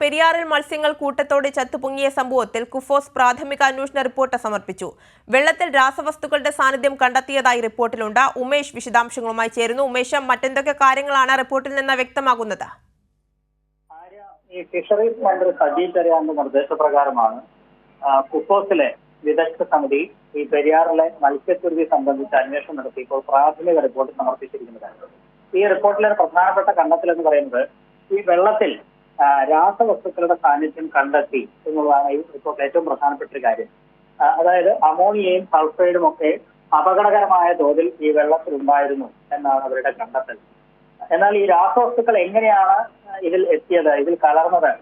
പെരിയാറിൽ മത്സ്യങ്ങൾ കൂട്ടത്തോടെ ചത്തുപൊങ്ങിയ സംഭവത്തിൽ കുഫോസ് പ്രാഥമിക അന്വേഷണ റിപ്പോർട്ട് സമർപ്പിച്ചു. വെള്ളത്തിൽ രാസവസ്തുക്കളുടെ സാന്നിധ്യം കണ്ടെത്തിയതായി റിപ്പോർട്ടിലുണ്ട്. ഉമേഷ് വിശദാംശങ്ങളുമായി ചേരുന്നു. ഉമേഷ് മറ്റെന്തൊക്കെ കാര്യങ്ങളാണ് റിപ്പോർട്ടിൽ നിന്ന് വ്യക്തമാകുന്നത്? ഈ ഫിഷറീസ് മന്ത്രി സജീവ് ചെറിയാന്റെ നിർദ്ദേശപ്രകാരമാണ് കുഫോസിലെ വിദഗ്ധ സമിതി ഈ പെരിയാറിലെ മത്സ്യത്തുരുതി സംബന്ധിച്ച് അന്വേഷണം നടത്തി. ഇപ്പോൾ പ്രാഥമിക റിപ്പോർട്ട് സമർപ്പിച്ചിരിക്കുന്നത് ഈ റിപ്പോർട്ടിലെ പ്രധാനപ്പെട്ട കണ്ടെത്തൽ എന്ന് പറയുന്നത് ഈ വെള്ളത്തിൽ രാസവസ്തുക്കളുടെ സാന്നിധ്യം കണ്ടെത്തി എന്നുള്ളതാണ് ഈ റിപ്പോർട്ടിൽ ഏറ്റവും പ്രധാനപ്പെട്ട ഒരു കാര്യം. അതായത് അമോണിയയും സൾഫൈഡും ഒക്കെ അപകടകരമായ തോതിൽ ഈ വെള്ളത്തിൽ ഉണ്ടായിരുന്നു എന്നാണ് അവരുടെ കണ്ടെത്തൽ. എന്നാൽ ഈ രാസവസ്തുക്കൾ എങ്ങനെയാണ് ഇതിൽ എത്തിയത് ഇതിൽ കലർന്നത്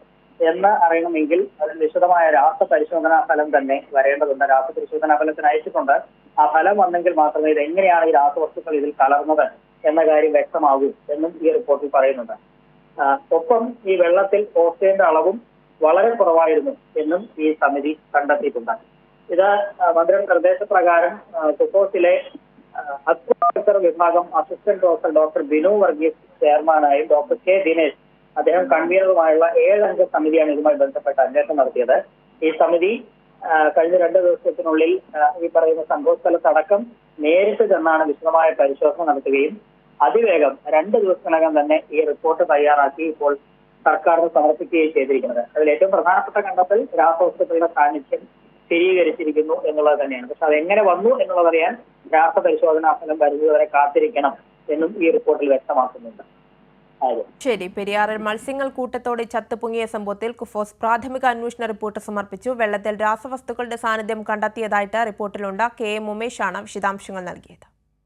എന്ന് അറിയണമെങ്കിൽ അതിൽ വിശദമായ രാസപരിശോധനാ ഫലം തന്നെ വരേണ്ടതുണ്ട്. രാസപരിശോധനാ ഫലത്തിന് അയച്ചിട്ടുണ്ട്. ആ ഫലം വന്നെങ്കിൽ മാത്രമേ ഇത് എങ്ങനെയാണ് ഈ രാസവസ്തുക്കൾ ഇതിൽ കലർന്നത് എന്ന കാര്യം വ്യക്തമാകൂ എന്നും ഈ റിപ്പോർട്ടിൽ പറയുന്നുണ്ട്. ഒപ്പം ഈ വെള്ളത്തിൽ ഓക്സിജന്റെ അളവും വളരെ കുറവായിരുന്നു എന്നും ഈ സമിതി കണ്ടെത്തിയിട്ടുണ്ട്. ഇത് മന്ത്രിയുടെ നിർദ്ദേശപ്രകാരം സുപ്പോസിലെ അക്വാകൾച്ചർ വിഭാഗം assistant professor doctor Binu Varghese ചെയർമാനായും doctor K Dinesh അദ്ദേഹം കൺവീനറുമായുള്ള ഏഴംഗ സമിതിയാണ് ഇതുമായി ബന്ധപ്പെട്ട് അന്വേഷണം നടത്തിയത്. ഈ സമിതി കഴിഞ്ഞ രണ്ട് ദിവസത്തിനുള്ളിൽ ഈ പറയുന്ന സംഭവസ്ഥലത്തടക്കം നേരിട്ട് ചെന്നാണ് വിശദമായ പരിശോധന നടത്തുകയും അതിവേഗം രണ്ട് ദിവസത്തിനകം തന്നെ ഈ റിപ്പോർട്ട് തയ്യാറാക്കി ഇപ്പോൾ സർക്കാരിന് സമർപ്പിക്കുകയും ചെയ്തിരിക്കുന്നത്. അതിൽ ഏറ്റവും പ്രധാനപ്പെട്ട കണ്ടെത്തൽ രാസവസ്തുക്കളുടെ സാന്നിധ്യം സ്ഥിരീകരിച്ചിരിക്കുന്നു എന്നുള്ളത് തന്നെയാണ്. പക്ഷെ അത് എങ്ങനെ വന്നു എന്നുള്ളതറിയാൻ രാസപരിശോധനാ ഫലം വരുന്നതുവരെ കാത്തിരിക്കണം എന്നും ഈ റിപ്പോർട്ടിൽ വ്യക്തമാക്കുന്നുണ്ട്. ശരി പെരിയാറിൽ മത്സ്യങ്ങൾ കൂട്ടത്തോടെ ചത്തുപൊങ്ങിയ സംഭവത്തിൽ കുഫോസ് പ്രാഥമിക അന്വേഷണ റിപ്പോർട്ട് സമർപ്പിച്ചു. വെള്ളത്തിൽ രാസവസ്തുക്കളുടെ സാന്നിധ്യം കണ്ടെത്തിയതായിട്ട് റിപ്പോർട്ടിലുണ്ട്. കെ എം ഉമേഷാണ് വിശദാംശങ്ങൾ നൽകിയത്.